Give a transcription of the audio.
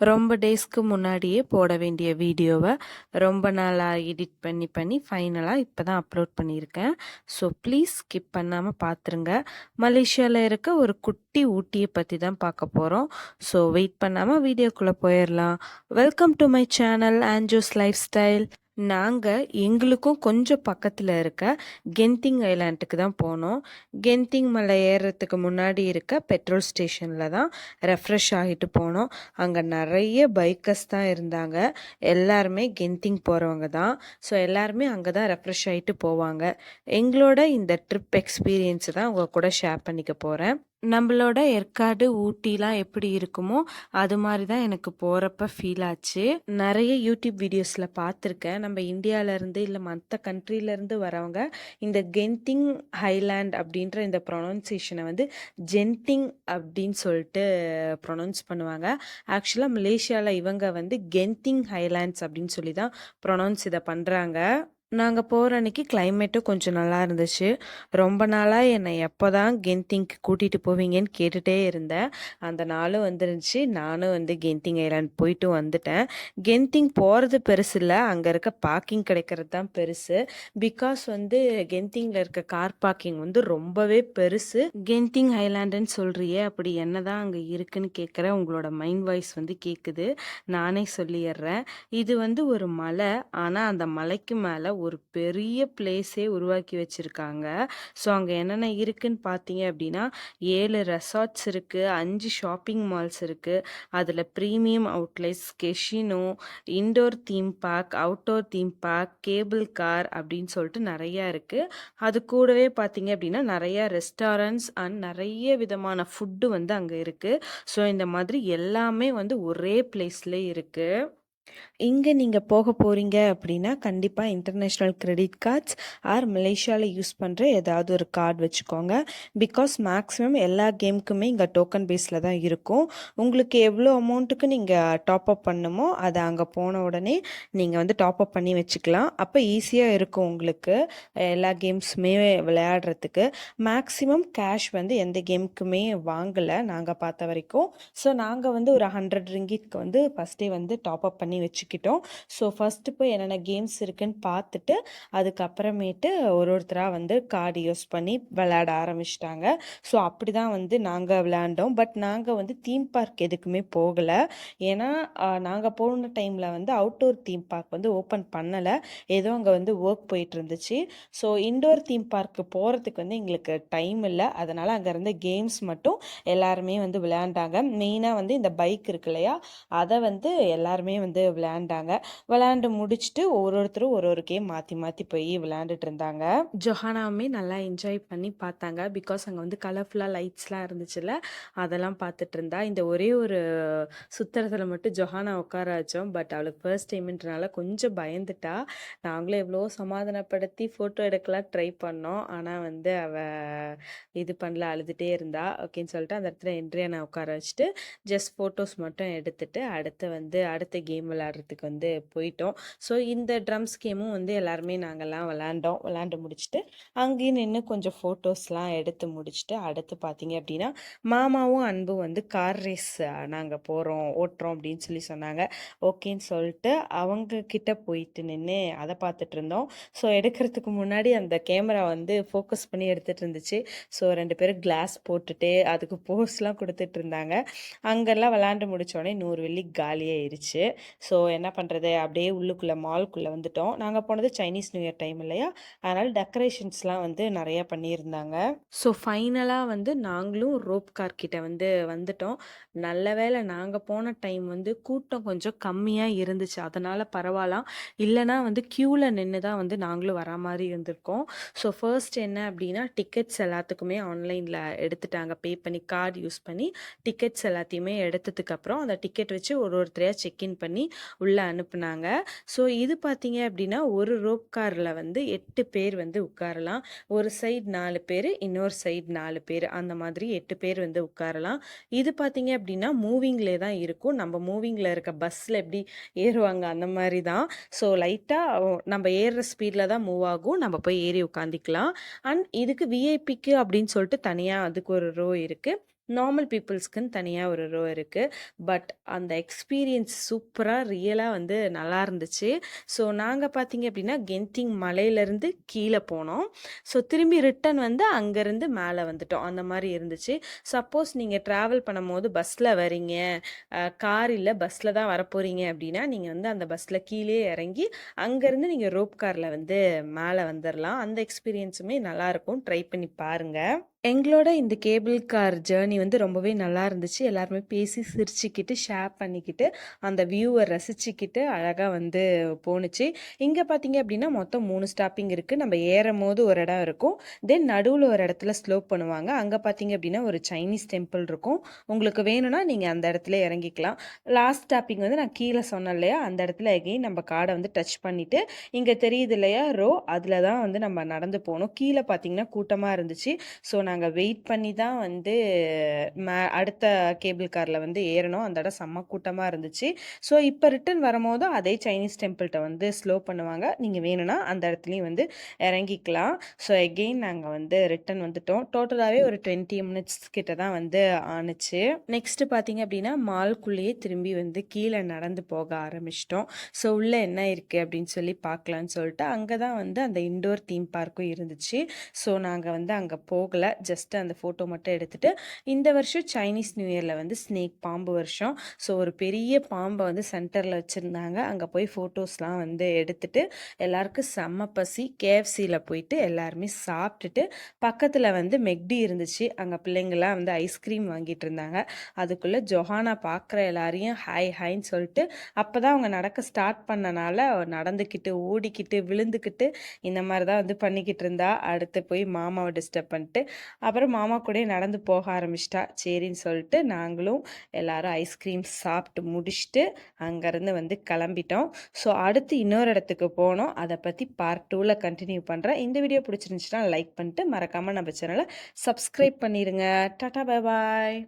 ரொம்ப டேஸ்க்கு முன்னாடியே போட வேண்டிய வீடியோவை ரொம்ப நாளாக எடிட் பண்ணி பண்ணி ஃபைனலாக இப்போ தான் அப்லோட் பண்ணியிருக்கேன். ஸோ ப்ளீஸ் ஸ்கிப் பண்ணாமல் பார்த்துருங்க மலேசியாவில் இருக்க ஒரு குட்டி ஊட்டியை பற்றி தான் பார்க்க போகிறோம் ஸோ வெயிட் பண்ணாமல் வீடியோக்குள்ளே போயிடலாம் welcome to my channel Anjo's lifestyle. நாங்கள் எங்களுக்கும் கொஞ்சம் பக்கத்தில் இருக்க கென்திங் ஐலாண்டுக்கு தான் போனோம். கென்திங் மலை ஏறுறதுக்கு முன்னாடி இருக்க பெட்ரோல் ஸ்டேஷனில் தான் ரெஃப்ரெஷ் ஆகிட்டு போனோம். அங்கே நிறைய பைக்கர்ஸ் தான் இருந்தாங்க. எல்லாருமே கென்திங் போகிறவங்க தான். ஸோ எல்லாருமே அங்கே தான் ரெஃப்ரெஷ் ஆகிட்டு போவாங்க. எங்களோட இந்த ட்ரிப் எக்ஸ்பீரியன்ஸை தான் உங்கள் கூட ஷேர் பண்ணிக்க போகிறேன் நம்மளோட ஏற்காடு ஊட்டிலாம் எப்படி இருக்குமோ அது மாதிரி தான் எனக்கு போகிறப்ப ஃபீல் ஆச்சு. நிறைய யூடியூப் வீடியோஸில் பார்த்துருக்கேன். நம்ம இந்தியாவிலேருந்து இல்லை மற்ற கண்ட்ரிலேருந்து வரவங்க இந்த கென்திங் ஹைலேண்ட் அப்படின்ற இந்த ப்ரொனவுன்சியேஷனை வந்து ஜென்டிங் அப்படின்னு சொல்லிட்டு ப்ரொனவுன்ஸ் பண்ணுவாங்க. ஆக்சுவலாக மலேசியாவில் இவங்க வந்து கென்திங் ஹைலேண்ட்ஸ் அப்படின்னு சொல்லி தான் ப்ரொனவுன்ஸ் இதை பண்ணுறாங்க நாங்கள் போகிற அன்னைக்கு கிளைமேட்டும் கொஞ்சம் நல்லா இருந்துச்சு. ரொம்ப நாளாக என்னை எப்போ தான் கென்திங்க்கு கூட்டிகிட்டு போவீங்கன்னு கேட்டுகிட்டே இருந்தேன். அந்த நாளும் வந்துருந்துச்சு. நானும் வந்து கென்திங் ஐலாண்ட் போயிட்டு வந்துட்டேன். கென்திங் போகிறது பெருசு இல்லை. அங்கே இருக்க பார்க்கிங் கிடைக்கிறது தான் பெருசு. பிகாஸ் வந்து கென்திங்கில் இருக்க கார் பார்க்கிங் வந்து ரொம்பவே பெருசு. கென்திங் ஐலாண்டுன்னு சொல்கிறியே அப்படி என்ன தான் அங்கே இருக்குன்னு கேட்குற உங்களோட மைண்ட் வாய்ஸ் வந்து கேட்குது நானே சொல்லிடுறேன். இது வந்து ஒரு மலை. ஆனால் அந்த மலைக்கு மேலே ஒரு பெரிய பிளேஸே உருவாக்கி வச்சுருக்காங்க. ஸோ அங்கே என்னென்ன இருக்குன்னு பார்த்தீங்க அப்படின்னா ஏழு ரெசார்ட்ஸ் இருக்குது அஞ்சு ஷாப்பிங் மால்ஸ் இருக்குது அதில் premium outlets casino indoor theme park outdoor theme park cable car அப்படின்னு சொல்லிட்டு நிறையா இருக்குது அது கூடவே பார்த்தீங்க அப்படின்னா நிறையா ரெஸ்டாரண்ட்ஸ் அண்ட் நிறைய விதமான ஃபுட்டு வந்து அங்கே இருக்குது ஸோ இந்த மாதிரி எல்லாமே வந்து ஒரே பிளேஸ்ல இருக்குது இங்கே நீங்கள் போக போகிறீங்க அப்படின்னா கண்டிப்பாக இன்டர்நேஷ்னல் கிரெடிட் கார்ட்ஸ் ஆர் மலேசியாவில் யூஸ் பண்ணுற ஏதாவது ஒரு கார்டு வச்சுக்கோங்க. பிகாஸ் மேக்ஸிமம் எல்லா கேமுக்குமே இங்கே டோக்கன் பேஸில் தான் இருக்கும். உங்களுக்கு எவ்வளோ அமௌண்ட்டுக்கு நீங்கள் டாப் அப் பண்ணுமோ அதை அங்கே போன உடனே நீங்கள் வந்து டாப் அப் பண்ணி வச்சுக்கலாம். அப்போ ஈஸியாக இருக்கும் உங்களுக்கு எல்லா கேம்ஸுமே விளையாடுறதுக்கு. மேக்ஸிமம் கேஷ் வந்து எந்த கேமுக்குமே வாங்கலை நாங்கள் பார்த்த வரைக்கும். ஸோ நாங்கள் வந்து ஒரு ஹண்ட்ரட் ரிங்கிட்க்கு வந்து ஃபஸ்ட்டே வந்து டாப் அப் பண்ணி வச்சுக்கிட்டோம். ஸோ ஃபஸ்ட்டு போய் என்னென்ன கேம்ஸ் இருக்குன்னு பார்த்துட்டு அதுக்கப்புறமேட்டு ஒரு ஒருத்தராக வந்து கார்டு யூஸ் பண்ணி விளையாட ஆரம்பிச்சிட்டாங்க. ஸோ அப்படி தான் வந்து நாங்கள் விளையாண்டோம். பட் நாங்கள் வந்து தீம் பார்க் எதுக்குமே போகலை. ஏன்னா நாங்கள் போன டைமில் வந்து அவுட்டோர் தீம் பார்க் வந்து ஓப்பன் பண்ணலை. ஏதோ அங்கே வந்து ஒர்க் போயிட்டு இருந்துச்சு. ஸோ இண்டோர் தீம் பார்க்கு போகிறதுக்கு வந்து எங்களுக்கு டைம் இல்லை. அதனால் அங்கே இருந்த கேம்ஸ் மட்டும் எல்லாருமே வந்து விளையாண்டாங்க. மெயினாக வந்து இந்த பைக் இருக்கு இல்லையா? அதை வந்து எல்லாருமே வந்து விளையாண்டாங்க. விளையாண்டு முடிச்சுட்டு ஒரு ஒருத்தரும் ஒரு ஒரு கேம் மாற்றி மாற்றி போய் விளையாண்டுட்டு இருந்தாங்க. ஜொஹானாவுமே நல்லா என்ஜாய் பண்ணி பார்த்தாங்க. பிகாஸ் அங்கே வந்து கலர்ஃபுல்லாக லைட்ஸ்லாம் இருந்துச்சுல்ல அதெல்லாம் பார்த்துட்டு இருந்தா. இந்த ஒரே ஒரு சுத்தரத்தில் மட்டும் ஜொஹானா உட்கார வச்சோம் பட் அவளுக்கு ஃபர்ஸ்ட் டைம்ன்றனால கொஞ்சம் பயந்துட்டா. நாங்களும் எவ்வளோ சமாதானப்படுத்தி ஃபோட்டோ எடுக்கலாம் ட்ரை பண்ணோம். ஆனால் வந்து அவள் இது பண்ணல அழுதுகிட்டே இருந்தா. ஓகேன்னு சொல்லிட்டு அந்த இடத்துல என்ட்ரியை உட்கார வச்சுட்டு ஜஸ்ட் ஃபோட்டோஸ் மட்டும் எடுத்துட்டு அடுத்து வந்து அடுத்த கேம் விளையாடுறதுக்கு வந்து போயிட்டோம். ஸோ இந்த ட்ரம்ஸ் கேமும் வந்து எல்லாருமே நாங்கள்லாம் விளாண்டோம் விளாண்டு முடிச்சுட்டு அங்கேயும் நின்று கொஞ்சம் ஃபோட்டோஸ்லாம் எடுத்து முடிச்சுட்டு அடுத்து பார்த்தீங்க அப்படின்னா மாமாவும் அன்பும் வந்து கார் ரேஸ் நாங்கள் போகிறோம் ஓட்டுறோம் அப்படின்னு சொல்லி சொன்னாங்க. ஓகேன்னு சொல்லிட்டு அவங்க கிட்ட போயிட்டு நின்று அதை பார்த்துட்டு இருந்தோம். ஸோ எடுக்கிறதுக்கு முன்னாடி அந்த கேமரா வந்து ஃபோக்கஸ் பண்ணி எடுத்துகிட்டு இருந்துச்சு. ஸோ ரெண்டு பேரும் கிளாஸ் போட்டுட்டு அதுக்கு போஸ்லாம் கொடுத்துட்டு இருந்தாங்க. அங்கெல்லாம் விளாண்டு முடித்தோடனே நூறு வெள்ளி காலியாயிருச்சு. ஸோ என்ன பண்ணுறது அப்படியே உள்ளுக்குள்ளே மால்குள்ளே வந்துட்டோம். நாங்கள் போனது சைனீஸ் நியூ இயர் டைம் இல்லையா? அதனால் டெக்கரேஷன்ஸ்லாம் வந்து நிறையா பண்ணியிருந்தாங்க. ஸோ ஃபைனலாக வந்து நாங்களும் ரோப் கார் கிட்ட வந்து வந்துட்டோம். நல்ல வேளை நாங்கள் போன டைம் வந்து கூட்டம் கொஞ்சம் கம்மியாக இருந்துச்சு. அதனால் பரவாயில்ல. இல்லைனா வந்து க்யூவில் நின்று தான் வந்து நாங்களும் வரா மாதிரி இருந்திருக்கோம். ஸோ ஃபர்ஸ்ட் என்ன அப்படின்னா டிக்கெட்ஸ் எல்லாத்துக்குமே ஆன்லைனில் எடுத்துட்டாங்க. பே பண்ணி கார்டு யூஸ் பண்ணி டிக்கெட்ஸ் எல்லாத்தையுமே எடுத்ததுக்கப்புறம் அந்த டிக்கெட் வச்சு ஒரு ஒருத்தரையாக செக்இன் பண்ணி உள்ளே அனுப்புனாங்க. ஸோ இது பார்த்தீங்க அப்படின்னா ஒரு ரோப் காரில் வந்து எட்டு பேர் வந்து உட்காரலாம். ஒரு சைடு நாலு பேர் இன்னொரு சைடு நாலு பேர் அந்த மாதிரி எட்டு பேர் வந்து உட்காரலாம். இது பார்த்தீங்க அப்படின்னா மூவிங்லே தான் இருக்கும். நம்ம மூவிங்கில் இருக்க பஸ்ஸில் எப்படி ஏறுவாங்க அந்த மாதிரி தான். ஸோ லைட்டாக நம்ம ஏறுற ஸ்பீடில் தான் மூவ் ஆகும். நம்ம போய் ஏறி உட்காந்துக்கலாம் அண்ட் இதுக்கு விஐபிக்கு அப்படின்னு சொல்லிட்டு தனியாக அதுக்கு ஒரு ரோ இருக்குது நார்மல் பீப்புள்ஸ்க்குன்னு தனியாக ஒரு ரோ இருக்குது பட் அந்த எக்ஸ்பீரியன்ஸ் சூப்பராக ரியலாக வந்து நல்லா இருந்துச்சு. ஸோ நாங்கள் பார்த்தீங்க அப்படின்னா கென்திங் மலையிலேருந்து கீழே போனோம். ஸோ திரும்பி ரிட்டன் வந்து அங்கேருந்து மேலே வந்துட்டோம். அந்த மாதிரி இருந்துச்சு. சப்போஸ் நீங்கள் ட்ராவல் பண்ணும்போது பஸ்ஸில் வரீங்க கார் இல்லை பஸ்ஸில் தான் வரப்போகிறீங்க அப்படின்னா நீங்கள் வந்து அந்த பஸ்ஸில் கீழே இறங்கி அங்கேருந்து நீங்கள் ரோப் காரில் வந்து மேலே வந்துடலாம் அந்த எக்ஸ்பீரியன்ஸுமே நல்லாயிருக்கும் ட்ரை பண்ணி பாருங்கள் எங்களோட இந்த கேபிள் கார் ஜேர்னி வந்து ரொம்பவே நல்லா இருந்துச்சு. எல்லாருமே பேசி சிரிச்சுக்கிட்டு ஷேர் பண்ணிக்கிட்டு அந்த வியூவை ரசிச்சுக்கிட்டு அழகாக வந்து போணுச்சு. இங்கே பார்த்தீங்க அப்படின்னா மொத்தம் மூணு ஸ்டாப்பிங் இருக்குது நம்ம ஏறும் போது ஒரு இடம் இருக்கும். தென் நடுவில் ஒரு இடத்துல ஸ்லோப் பண்ணுவாங்க. அங்கே பார்த்தீங்க அப்படின்னா ஒரு சைனீஸ் டெம்பிள் இருக்கும். உங்களுக்கு வேணும்னா நீங்கள் அந்த இடத்துல இறங்கிக்கலாம். லாஸ்ட் ஸ்டாப்பிங் வந்து நான் கீழே சொன்னேன் இல்லையா? அந்த இடத்துல எகைன் நம்ம காடை வந்து டச் பண்ணிவிட்டு இங்கே தெரியுது இல்லையா? ரோ அதில் தான் வந்து நம்ம நடந்து போகணும். கீழே பார்த்தீங்கன்னா கூட்டமாக இருந்துச்சு. ஸோ நாங்கள் வெயிட் பண்ணி தான் வந்து மே அடுத்த கேபிள் காரில் வந்து ஏறணும். அந்த இடம் செம்ம கூட்டமாக இருந்துச்சு. ஸோ இப்போ ரிட்டன் வரும்போது அதே சைனீஸ் டெம்பிள்கிட்ட வந்து ஸ்லோ பண்ணுவாங்க. நீங்கள் வேணும்னா அந்த இடத்துலையும் வந்து இறங்கிக்கலாம். ஸோ எகெயின் நாங்கள் வந்து ரிட்டன் வந்துட்டோம். டோட்டலாகவே ஒரு டுவெண்ட்டி மினிட்ஸ் கிட்ட தான் வந்து ஆணுச்சு. நெக்ஸ்ட்டு பார்த்தீங்க அப்படின்னா மால்குள்ளேயே திரும்பி வந்து கீழே நடந்து போக ஆரம்பிச்சிட்டோம். ஸோ உள்ளே என்ன இருக்குது அப்படின்னு சொல்லி பார்க்கலான்னு சொல்லிட்டு அங்கே தான் வந்து அந்த இண்டோர் தீம் பார்க்கும் இருந்துச்சு. ஸோ நாங்கள் வந்து அங்கே போகலை. ஜஸ்ட் அந்த ஃபோட்டோ மட்டும் எடுத்துகிட்டு இந்த வருஷம் சைனீஸ் நியூ இயரில் வந்து ஸ்னேக் பாம்பு வருஷம். ஸோ ஒரு பெரிய பாம்பை வந்து சென்டரில் வச்சுருந்தாங்க. அங்கே போய் ஃபோட்டோஸ்லாம் வந்து எடுத்துகிட்டு எல்லாருக்கும் செம்ம பசி. கேஎஃப்சியில் போயிட்டு எல்லாருமே சாப்பிட்டுட்டு பக்கத்தில் வந்து மெக்டி இருந்துச்சு. அங்கே பிள்ளைங்கள்லாம் வந்து ஐஸ்கிரீம் வாங்கிட்டு இருந்தாங்க. அதுக்குள்ளே ஜொஹானா பார்க்குற எல்லாரையும் ஹாய் ஹாய்ன்னு சொல்லிட்டு அப்போ தான் அவங்க நடக்க ஸ்டார்ட் பண்ணனால நடந்துக்கிட்டு ஓடிக்கிட்டு விழுந்துக்கிட்டு இந்த மாதிரி தான் வந்து பண்ணிக்கிட்டு இருந்தா. அடுத்து போய் மாமாவை டிஸ்டர்ப் பண்ணிட்டு அப்புறம் மாமா கூட நடந்து போக ஆரம்பிச்சிட்டா. சரின்னு சொல்லிட்டு நாங்களும் எல்லாரும் ஐஸ்கிரீம் சாப்பிட்டு முடிச்சுட்டு அங்கேருந்து வந்து கிளம்பிட்டோம். ஸோ அடுத்து இன்னொரு இடத்துக்கு போனோம். அதை பற்றி பார்ட் டூவில் கண்டினியூ பண்ணுறேன் இந்த வீடியோ பிடிச்சிருந்துச்சுன்னா லைக் பண்ணிட்டு மறக்காமல் நம்ம சேனலை சப்ஸ்கிரைப் பண்ணிடுங்க டாட்டா பாய்